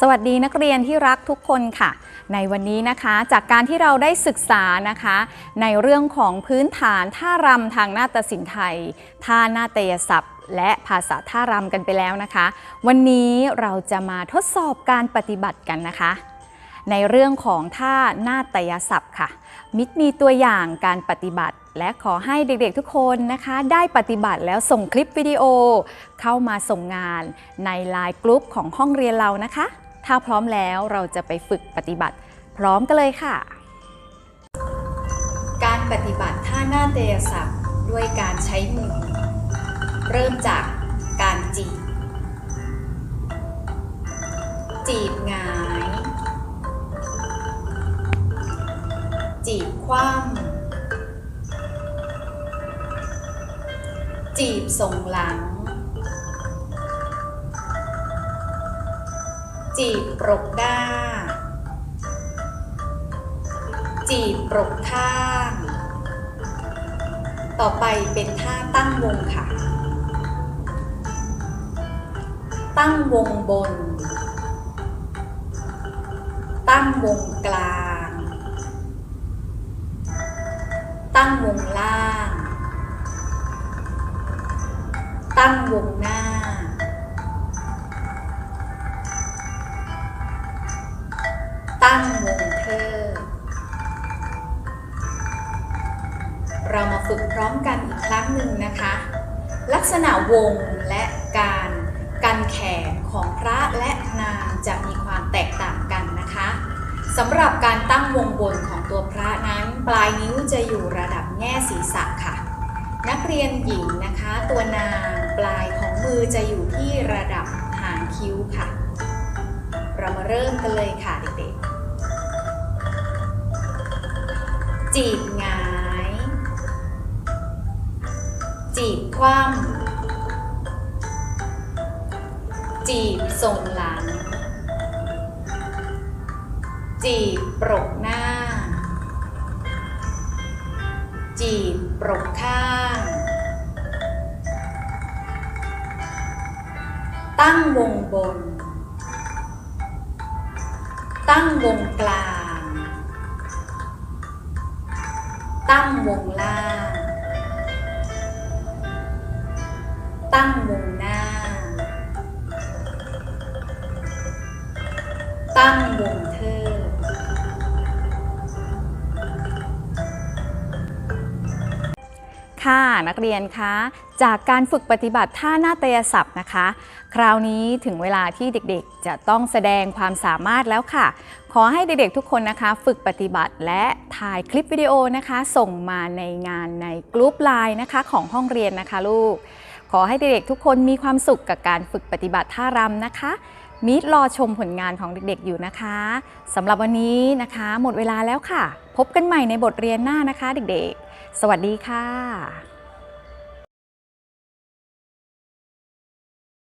สวัสดีนักเรียนที่รักทุกคนค่ะ ในวันนี้นะคะจากการที่เราได้ศึกษานะคะ ในเรื่องของพื้นฐานท่ารำทางนาฏศิลป์ไทย ท่านาฏยศัพท์ และภาษาท่ารำกันไปแล้วนะคะ วันนี้เราจะมาทดสอบการปฏิบัติกันนะคะ ในเรื่องของท่านาฏยศัพท์ค่ะ มิตรมีตัวอย่างการปฏิบัติและขอให้เด็กๆทุกคนนะคะ ได้ปฏิบัติแล้วส่งคลิปวิดีโอ เข้ามาส่งงานในไลน์กลุ่มของห้องเรียนเรานะคะ ถ้าพร้อมแล้วเราจะไปฝึกปฏิบัติ พร้อมกันเลยค่ะ การปฏิบัติท่าหน้าฏยศัพท์ด้วยการใช้มือ เริ่มจากการจีบ จีบงาย จีบคว่ำจีบส่งหลัง จีบปรกด้า จีบปรกข้าง ต่อไปเป็นท่าตั้งวงค่ะ ตั้งวงบน ตั้งวงกลาง ตั้งวงล่าง ตั้งวงหน้า ตั้งวงเทิดเรามาฝึกพร้อมกันอีกครั้งหนึ่งนะคะ ลักษณะวงและการกันแขนของพระและนางจะมีความแตกต่างกันนะคะสำหรับการตั้งวงบนของตัวพระนั้นปลายนิ้วจะอยู่ระดับแง่ศีรษะค่ะ นักเรียนหญิงนะคะ ตัวนางปลายของมือจะอยู่ที่ระดับหางคิ้วค่ะ เรามาเริ่มกันเลยค่ะเด็กๆ จีบหงาย จีบคว่ำจีบส่งหลัง จีบปรกหน้า จีบปรกข้าง ตั้งวงบน ตั้งวงกลาง ตั้งวงหน้า ตั้งวงเทิดค่ะนักเรียนคะจากการฝึกปฏิบัติท่าหน้าฏยศัพท์นะคะ คราวนี้ถึงเวลาที่เด็กๆ จะต้องแสดงความสามารถแล้วค่ะ ขอให้เด็กๆทุกคนนะคะ ฝึกปฏิบัติและถ่ายคลิปวิดีโอนะคะ ส่งมาในงานในกลุ่มไลน์นะคะของห้องเรียนนะคะลูก อให้เด็กๆทุกคนมีความสุขกับการฝึกปฏิบัติท่ารำนะคะ มิตรรอชมผลงานของเด็กๆอยู่นะคะสำหรับวันนี้นะคะ หมดเวลาแล้วค่ะ พบกันใหม่ในบทเรียนหน้านะคะ เด็กๆ สวัสดีค่ะ